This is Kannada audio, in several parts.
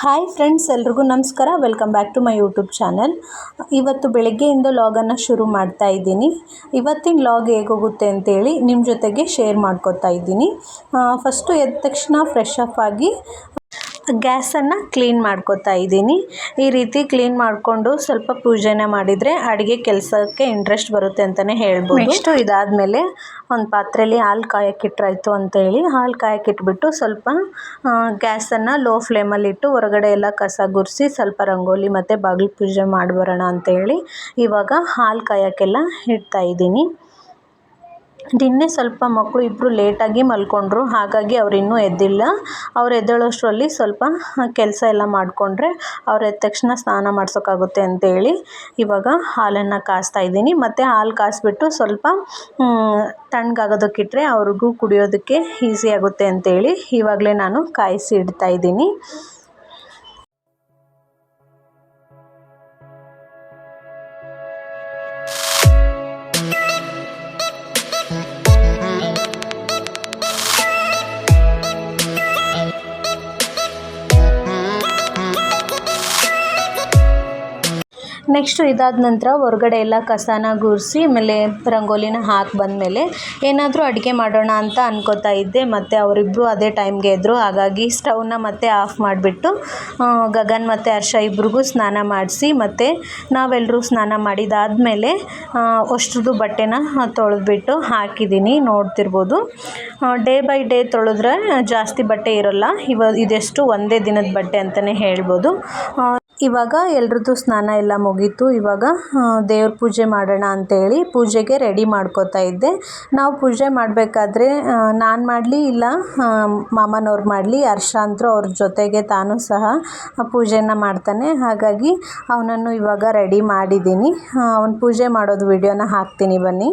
ಹಾಯ್ ಫ್ರೆಂಡ್ಸ್ ಎಲ್ರಿಗೂ ನಮಸ್ಕಾರ. Welcome back to my YouTube channel ಇವತ್ತು ಬೆಳಗ್ಗೆಯಿಂದ ಲಾಗನ್ನು ಶುರು ಮಾಡ್ತಾ ಇದ್ದೀನಿ. ಇವತ್ತಿನ ಲಾಗ್ ಹೇಗೋಗುತ್ತೆ ಅಂತೇಳಿ ನಿಮ್ಮ ಜೊತೆಗೆ ಶೇರ್ ಮಾಡ್ಕೊತಾ ಇದ್ದೀನಿ. ಫಸ್ಟು ಎದ್ದ ತಕ್ಷಣ ಫ್ರೆಶ್ ಅಪ್ ಆಗಿ ಗ್ಯಾಸನ್ನು ಕ್ಲೀನ್ ಮಾಡ್ಕೋತಾ ಇದ್ದೀನಿ. ಈ ರೀತಿ ಕ್ಲೀನ್ ಮಾಡಿಕೊಂಡು ಸ್ವಲ್ಪ ಪೂಜೆನ ಮಾಡಿದರೆ ಅಡುಗೆ ಕೆಲಸಕ್ಕೆ ಇಂಟ್ರೆಸ್ಟ್ ಬರುತ್ತೆ ಅಂತಲೇ ಹೇಳ್ಬೋದು. ಇದಾದ ಇದಾದಮೇಲೆ ಒಂದು ಪಾತ್ರೆಯಲ್ಲಿ ಹಾಲು ಕಾಯಕ್ಕಿಟ್ರಾಯ್ತು ಅಂತೇಳಿ ಹಾಲು ಕಾಯಕ್ಕಿಟ್ಬಿಟ್ಟು ಸ್ವಲ್ಪ ಗ್ಯಾಸನ್ನು ಲೋ ಫ್ಲೇಮಲ್ಲಿಟ್ಟು ಹೊರಗಡೆ ಎಲ್ಲ ಕಸ ಗುರಿಸಿ ಸ್ವಲ್ಪ ರಂಗೋಲಿ ಮತ್ತು ಬಾಗಿಲು ಪೂಜೆ ಮಾಡಿ ಬರೋಣ ಅಂತೇಳಿ ಇವಾಗ ಹಾಲು ಕಾಯೋಕ್ಕೆಲ್ಲ ಇಡ್ತಾ ಇದ್ದೀನಿ. ನಿನ್ನೆ ಸ್ವಲ್ಪ ಮಕ್ಕಳು ಇಬ್ಬರು ಲೇಟಾಗಿ ಮಲ್ಕೊಂಡ್ರು, ಹಾಗಾಗಿ ಅವರಿನ್ನೂ ಎದ್ದಿಲ್ಲ. ಅವ್ರು ಎದ್ದೇಳೋಷ್ಟರಲ್ಲಿ ಸ್ವಲ್ಪ ಕೆಲಸ ಎಲ್ಲ ಮಾಡಿಕೊಂಡ್ರೆ ಅವ್ರು ಎದ್ದ ತಕ್ಷಣ ಸ್ನಾನ ಮಾಡ್ಸೋಕ್ಕಾಗುತ್ತೆ ಅಂತೇಳಿ ಇವಾಗ ಹಾಲನ್ನು ಕಾಯಿಸ್ತಾ ಇದ್ದೀನಿ. ಮತ್ತು ಹಾಲು ಕಾಯಿಸ್ಬಿಟ್ಟು ಸ್ವಲ್ಪ ತಣ್ಣಗಾಗೋದಕ್ಕಿಟ್ರೆ ಅವ್ರಿಗೂ ಕುಡಿಯೋದಕ್ಕೆ ಈಸಿ ಆಗುತ್ತೆ ಅಂತೇಳಿ ಇವಾಗಲೇ ನಾನು ಕಾಯಿಸಿ ಇಡ್ತಾ ನೆಕ್ಸ್ಟು ಇದಾದ ನಂತರ ಹೊರಗಡೆ ಎಲ್ಲ ಕಸನ ಗುಡಿಸಿ ಆಮೇಲೆ ರಂಗೋಲಿನ ಹಾಕಿ ಬಂದಮೇಲೆ ಏನಾದರೂ ಅಡುಗೆ ಮಾಡೋಣ ಅಂತ ಅನ್ಕೋತಾ ಇದ್ದೆ. ಮತ್ತು ಅವರಿಬ್ಬರು ಅದೇ ಟೈಮ್ಗೆ ಇದ್ದರು ಹಾಗಾಗಿ ಸ್ಟವ್ನ ಮತ್ತೆ ಆಫ್ ಮಾಡಿಬಿಟ್ಟು ಗಗನ್ ಮತ್ತು ಹರ್ಷ ಇಬ್ರಿಗೂ ಸ್ನಾನ ಮಾಡಿಸಿ, ಮತ್ತು ನಾವೆಲ್ಲರೂ ಸ್ನಾನ ಮಾಡಿದಾದಮೇಲೆ ಅಷ್ಟ್ರದ್ದು ಬಟ್ಟೆನ ತೊಳೆದ್ಬಿಟ್ಟು ಹಾಕಿದ್ದೀನಿ ನೋಡ್ತಿರ್ಬೋದು. ಡೇ ಬೈ ಡೇ ತೊಳೆದ್ರೆ ಜಾಸ್ತಿ ಬಟ್ಟೆ ಇರೋಲ್ಲ. ಇವ, ಇದೆಷ್ಟು ಒಂದೇ ದಿನದ ಬಟ್ಟೆ ಅಂತಲೇ ಹೇಳ್ಬೋದು. ಇವಾಗ ಎಲ್ರದ್ದು ಸ್ನಾನ ಎಲ್ಲ ಮುಗೀತು. ಇವಾಗ ದೇವ್ರ ಪೂಜೆ ಮಾಡೋಣ ಅಂತೇಳಿ ಪೂಜೆಗೆ ರೆಡಿ ಮಾಡ್ಕೋತಾ ಇದ್ದೆ. ನಾವು ಪೂಜೆ ಮಾಡಬೇಕಾದ್ರೆ ನಾನು ಮಾಡಲಿ ಇಲ್ಲ ಮಾಮನವ್ರು ಮಾಡಲಿ ಹರ್ಷ ಅಂತರೂ ಅವ್ರ ಜೊತೆಗೆ ತಾನು ಸಹ ಪೂಜೆನ ಮಾಡ್ತಾನೆ. ಹಾಗಾಗಿ ಅವನನ್ನು ಇವಾಗ ರೆಡಿ ಮಾಡಿದ್ದೀನಿ. ಅವನು ಪೂಜೆ ಮಾಡೋದು ವಿಡಿಯೋನ ಹಾಕ್ತೀನಿ ಬನ್ನಿ.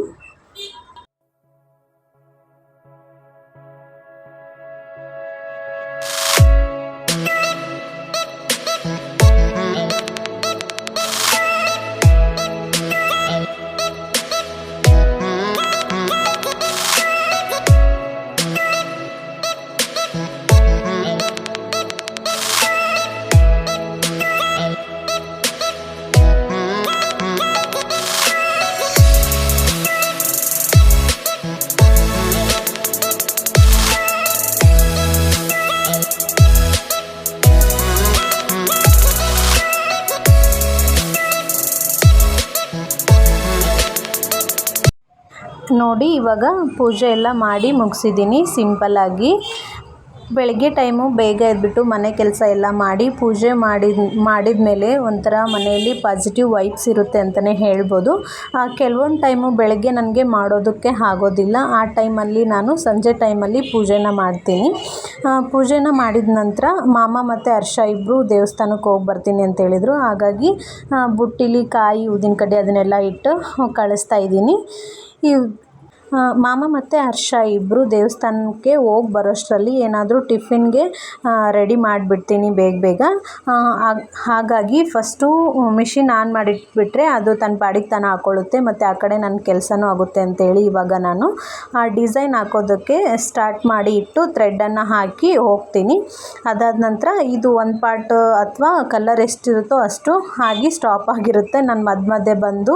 ನೋಡಿ, ಇವಾಗ ಪೂಜೆ ಎಲ್ಲ ಮಾಡಿ ಮುಗಿಸಿದ್ದೀನಿ. ಸಿಂಪಲ್ಲಾಗಿ ಬೆಳಗ್ಗೆ ಟೈಮು ಬೇಗ ಎದ್ಬಿಟ್ಟು ಮನೆ ಕೆಲಸ ಎಲ್ಲ ಮಾಡಿ ಪೂಜೆ ಮಾಡಿದ ಮಾಡಿದ ಮೇಲೆ ಒಂಥರ ಮನೆಯಲ್ಲಿ ಪಾಸಿಟಿವ್ ವೈಬ್ಸ್ ಇರುತ್ತೆ ಅಂತಲೇ ಹೇಳ್ಬೋದು. ಕೆಲವೊಂದು ಟೈಮು ಬೆಳಗ್ಗೆ ನನಗೆ ಮಾಡೋದಕ್ಕೆ ಆಗೋದಿಲ್ಲ. ಆ ಟೈಮಲ್ಲಿ ನಾನು ಸಂಜೆ ಟೈಮಲ್ಲಿ ಪೂಜೆನ ಮಾಡ್ತೀನಿ. ಪೂಜೆನ ಮಾಡಿದ ನಂತರ ಮಾಮ ಮತ್ತು ಹರ್ಷ ಇಬ್ಬರು ದೇವಸ್ಥಾನಕ್ಕೆ ಹೋಗಿ ಬರ್ತೀನಿ ಅಂತ ಹೇಳಿದರು. ಹಾಗಾಗಿ ಬುಟ್ಟಿಲಿ ಕಾಯಿ ಊದಿನ ಕಡ್ಡಿ ಅದನ್ನೆಲ್ಲ ಇಟ್ಟು ಕಳಿಸ್ತಾ ಇದ್ದೀನಿ. ಈ ಮಾಮ ಮತ್ತು ಹರ್ಷ ಇಬ್ಬರು ದೇವಸ್ಥಾನಕ್ಕೆ ಹೋಗಿ ಬರೋಷ್ಟರಲ್ಲಿ ಏನಾದರೂ ಟಿಫಿನ್ಗೆ ರೆಡಿ ಮಾಡಿಬಿಡ್ತೀನಿ ಬೇಗ ಬೇಗ. ಹಾಗಾಗಿ ಫಸ್ಟು ಮಿಷಿನ್ ಆನ್ ಮಾಡಿಟ್ಬಿಟ್ರೆ ಅದು ತನ್ನ ಪಾಡಿಗೆ ತಾನು ಹಾಕ್ಕೊಳ್ಳುತ್ತೆ ಮತ್ತು ಆ ಕಡೆ ನನ್ನ ಕೆಲಸನೂ ಆಗುತ್ತೆ ಅಂತೇಳಿ ಇವಾಗ ನಾನು ಆ ಡಿಸೈನ್ ಹಾಕೋದಕ್ಕೆ ಸ್ಟಾರ್ಟ್ ಮಾಡಿ ಇಟ್ಟು ಥ್ರೆಡ್ಡನ್ನು ಹಾಕಿ ಹೋಗ್ತೀನಿ. ಅದಾದ ನಂತರ ಇದು ಒಂದು ಪಾರ್ಟ್ ಅಥವಾ ಕಲರ್ ಎಷ್ಟಿರುತ್ತೋ ಅಷ್ಟು ಆಗಿ ಸ್ಟಾಪ್ ಆಗಿರುತ್ತೆ. ನಾನು ಮಧ್ಯ ಮಧ್ಯೆ ಬಂದು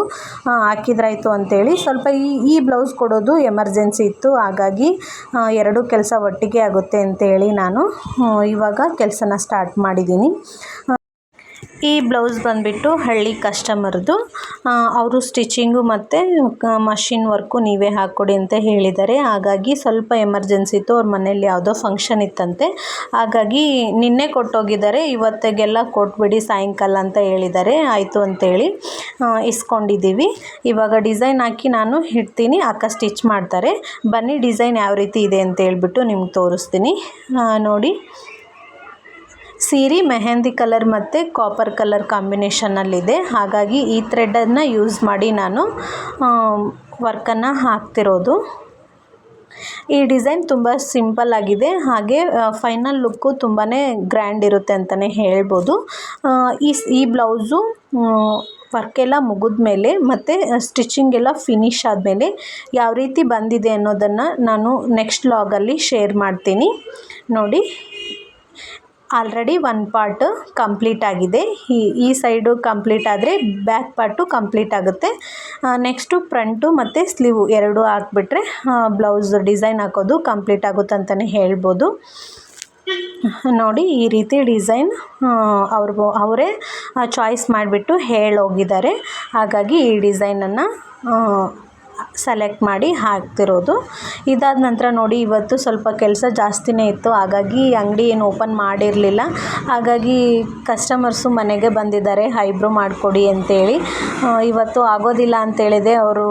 ಹಾಕಿದ್ರಾಯ್ತು ಅಂತೇಳಿ ಸ್ವಲ್ಪ ಈ ಈ ಬ್ಲೌಸ್ ಕೊಡೋದು ಎಮರ್ಜೆನ್ಸಿ ಇತ್ತು. ಹಾಗಾಗಿ ಎರಡೂ ಕೆಲಸ ಒಟ್ಟಿಗೆ ಆಗುತ್ತೆ ಅಂತೇಳಿ ನಾನು ಇವಾಗ ಕೆಲಸನ ಸ್ಟಾರ್ಟ್ ಮಾಡಿದ್ದೀನಿ. ಈ ಬ್ಲೌಸ್ ಬಂದುಬಿಟ್ಟು ಹಳ್ಳಿ ಕಸ್ಟಮರ್ದು. ಅವರು ಸ್ಟಿಚಿಂಗು ಮತ್ತು ಮಷಿನ್ ವರ್ಕು ನೀವೇ ಹಾಕ್ಕೊಡಿ ಅಂತ ಹೇಳಿದ್ದಾರೆ. ಹಾಗಾಗಿ ಸ್ವಲ್ಪ ಎಮರ್ಜೆನ್ಸಿ ಇತ್ತು, ಅವ್ರ ಮನೇಲಿ ಯಾವುದೋ ಫಂಕ್ಷನ್ ಇತ್ತಂತೆ. ಹಾಗಾಗಿ ನಿನ್ನೆ ಕೊಟ್ಟೋಗಿದ್ದಾರೆ, ಇವತ್ತಿಗೆಲ್ಲ ಕೊಟ್ಬಿಡಿ ಸಾಯಂಕಾಲ ಅಂತ ಹೇಳಿದ್ದಾರೆ. ಆಯಿತು ಅಂತೇಳಿ ಇಸ್ಕೊಂಡಿದ್ದೀವಿ. ಇವಾಗ ಡಿಸೈನ್ ಹಾಕಿ ನಾನು ಇಡ್ತೀನಿ, ಅಕ್ಕ ಸ್ಟಿಚ್ ಮಾಡ್ತಾರೆ. ಬನ್ನಿ ಡಿಸೈನ್ ಯಾವ ರೀತಿ ಇದೆ ಅಂತ ಹೇಳ್ಬಿಟ್ಟು ನಿಮ್ಗೆ ತೋರಿಸ್ತೀನಿ. ನೋಡಿ. ಸೀರೆ, ಮೆಹಂದಿ ಕಲರ್ ಮತ್ತು ಕಾಪರ್ ಕಲರ್ ಕಾಂಬಿನೇಷನಲ್ಲಿದೆ ಹಾಗಾಗಿ ಈ ಥ್ರೆಡನ್ನು ಯೂಸ್ ಮಾಡಿ ನಾನು ವರ್ಕನ್ನು ಹಾಕ್ತಿರೋದು. ಈ ಡಿಸೈನ್ ತುಂಬ ಸಿಂಪಲ್ ಆಗಿದೆ. ಹಾಗೆ ಫೈನಲ್ ಲುಕ್ಕು ತುಂಬಾ ಗ್ರ್ಯಾಂಡ್ ಇರುತ್ತೆ ಅಂತಲೇ ಹೇಳ್ಬೋದು. ಈ ಈ ಬ್ಲೌಸು ವರ್ಕೆಲ್ಲ ಮುಗಿದ ಮೇಲೆ ಮತ್ತು ಸ್ಟಿಚಿಂಗ್ ಎಲ್ಲ ಫಿನಿಶ್ ಆದಮೇಲೆ ಯಾವ ರೀತಿ ಬಂದಿದೆ ಅನ್ನೋದನ್ನು ನಾನು ನೆಕ್ಸ್ಟ್ ಲಾಗಲ್ಲಿ ಶೇರ್ ಮಾಡ್ತೀನಿ. ನೋಡಿ. ಆಲ್ರೆಡಿ ಒನ್ ಪಾರ್ಟ್ ಕಂಪ್ಲೀಟ್ ಆಗಿದೆ. ಈ ಈ ಸೈಡು ಕಂಪ್ಲೀಟ್ ಆದರೆ ಬ್ಯಾಕ್ ಪಾರ್ಟು ಕಂಪ್ಲೀಟ್ ಆಗುತ್ತೆ. ನೆಕ್ಸ್ಟು ಫ್ರಂಟು ಮತ್ತು ಸ್ಲೀವು ಎರಡು ಹಾಕ್ಬಿಟ್ರೆ ಬ್ಲೌಸ್ ಡಿಸೈನ್ ಹಾಕೋದು ಕಂಪ್ಲೀಟ್ ಆಗುತ್ತೆ ಅಂತಲೇ ಹೇಳ್ಬೋದು. ನೋಡಿ, ಈ ರೀತಿ ಡಿಸೈನ್ ಅವ್ರಿಗೂ, ಅವರೇ ಚಾಯ್ಸ್ ಮಾಡಿಬಿಟ್ಟು ಹೇಳೋಗಿದ್ದಾರೆ. ಹಾಗಾಗಿ ಈ ಡಿಸೈನನ್ನು ಸೆಲೆಕ್ಟ್ ಮಾಡಿ ಹಾಕ್ತಿರೋದು. ಇದಾದ ನಂತರ ನೋಡಿ ಇವತ್ತು ಸ್ವಲ್ಪ ಕೆಲಸ ಜಾಸ್ತಿನೇ ಇತ್ತು. ಹಾಗಾಗಿ ಅಂಗಡಿ ಏನು ಓಪನ್ ಮಾಡಿರಲಿಲ್ಲ. ಹಾಗಾಗಿ ಕಸ್ಟಮರ್ಸು ಮನೆಗೆ ಬಂದಿದ್ದಾರೆ. ಐಬ್ರೋ ಮಾಡಿಕೊಡಿ ಅಂತೇಳಿ. ಇವತ್ತು ಆಗೋದಿಲ್ಲ ಅಂತೇಳಿದೆ. ಅವರು,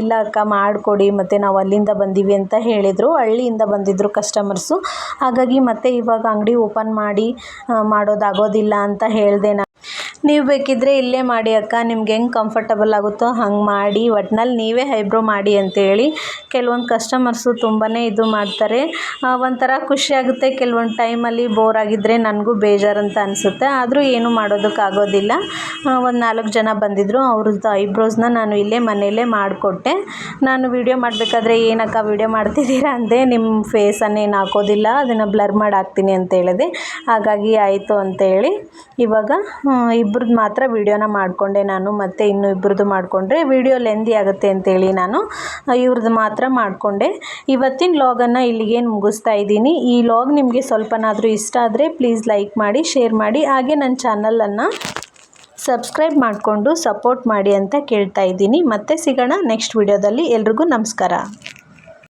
ಇಲ್ಲ ಅಕ್ಕ, ಮಾಡಿಕೊಡಿ. ಮತ್ತು ನಾವು ಅಲ್ಲಿಂದ ಬಂದೀವಿ ಅಂತ ಹೇಳಿದರು. ಹಳ್ಳಿಯಿಂದ ಬಂದಿದ್ದರು ಕಸ್ಟಮರ್ಸು ಹಾಗಾಗಿ ಮತ್ತೆ ಇವಾಗ ಅಂಗಡಿ ಓಪನ್ ಮಾಡಿ ಮಾಡೋದಾಗೋದಿಲ್ಲ ಅಂತ ಹೇಳಿದೆ ನೀವು ಬೇಕಿದ್ದರೆ ಇಲ್ಲೇ ಮಾಡಿ ಅಕ್ಕ, ನಿಮ್ಗೆ ಹೆಂಗೆ ಕಂಫರ್ಟಬಲ್ ಆಗುತ್ತೋ ಹಂಗೆ ಮಾಡಿ. ಒಟ್ನಲ್ಲಿ ನೀವೇ ಐಬ್ರೋ ಮಾಡಿ ಅಂತೇಳಿ ಕೆಲವೊಂದು ಕಸ್ಟಮರ್ಸು ತುಂಬಾ ಇದು ಮಾಡ್ತಾರೆ. ಒಂಥರ ಖುಷಿಯಾಗುತ್ತೆ ಕೆಲವೊಂದು ಟೈಮಲ್ಲಿ ಬೋರ್ ಆಗಿದ್ದರೆ ನನಗೂ ಅಂತ ಅನಿಸುತ್ತೆ. ಆದರೂ ಏನೂ ಮಾಡೋದಕ್ಕಾಗೋದಿಲ್ಲ ಒಂದು ನಾಲ್ಕು ಜನ ಬಂದಿದ್ದರು ಅವ್ರದ್ದು ಐಬ್ರೋಸ್ನ ನಾನು ಇಲ್ಲೇ ಮನೆಯಲ್ಲೇ ಮಾಡಿಕೊಟ್ಟೆ. ನಾನು ವೀಡಿಯೋ ಮಾಡಬೇಕಾದ್ರೆ ಏನಕ್ಕ ವೀಡಿಯೋ ಮಾಡ್ತಿದ್ದೀರಾ ಅಂದೆ ನಿಮ್ಮ ಫೇಸನ್ನು ಏನು ಹಾಕೋದಿಲ್ಲ, ಅದನ್ನು ಬ್ಲರ್ ಮಾಡಿ ಹಾಕ್ತೀನಿ ಅಂತ ಹೇಳಿದೆ. ಹಾಗಾಗಿ ಆಯಿತು ಅಂತೇಳಿ. ಇವಾಗ ಇಬ್ರದ್ದು ಮಾತ್ರ ವೀಡಿಯೋನ ಮಾಡಿಕೊಂಡೆ ನಾನು, ಮತ್ತು ಇನ್ನು ಇಬ್ರದ್ದು ಮಾಡಿಕೊಂಡ್ರೆ ವೀಡಿಯೋ ಲೆಂದಿ ಆಗುತ್ತೆ ಅಂತೇಳಿ ನಾನು ಇವ್ರದ್ದು ಮಾತ್ರ ಮಾಡಿಕೊಂಡೆ. ಇವತ್ತಿನ ಲಾಗನ್ನು ಇಲ್ಲಿಗೆ ಮುಗಿಸ್ತಾ ಇದ್ದೀನಿ. ಈ ಲಾಗ್ ನಿಮಗೆ ಸ್ವಲ್ಪನಾದರೂ ಇಷ್ಟ ಆದರೆ ಪ್ಲೀಸ್ ಲೈಕ್ ಮಾಡಿ, ಶೇರ್ ಮಾಡಿ, ಹಾಗೆ ನನ್ನ ಚಾನಲನ್ನು ಸಬ್ಸ್ಕ್ರೈಬ್ ಮಾಡಿಕೊಂಡು ಸಪೋರ್ಟ್ ಮಾಡಿ ಅಂತ ಕೇಳ್ತಾ ಇದ್ದೀನಿ. ಮತ್ತೆ ಸಿಗೋಣ ನೆಕ್ಸ್ಟ್ ವಿಡಿಯೋದಲ್ಲಿ. ಎಲ್ರಿಗೂ ನಮಸ್ಕಾರ.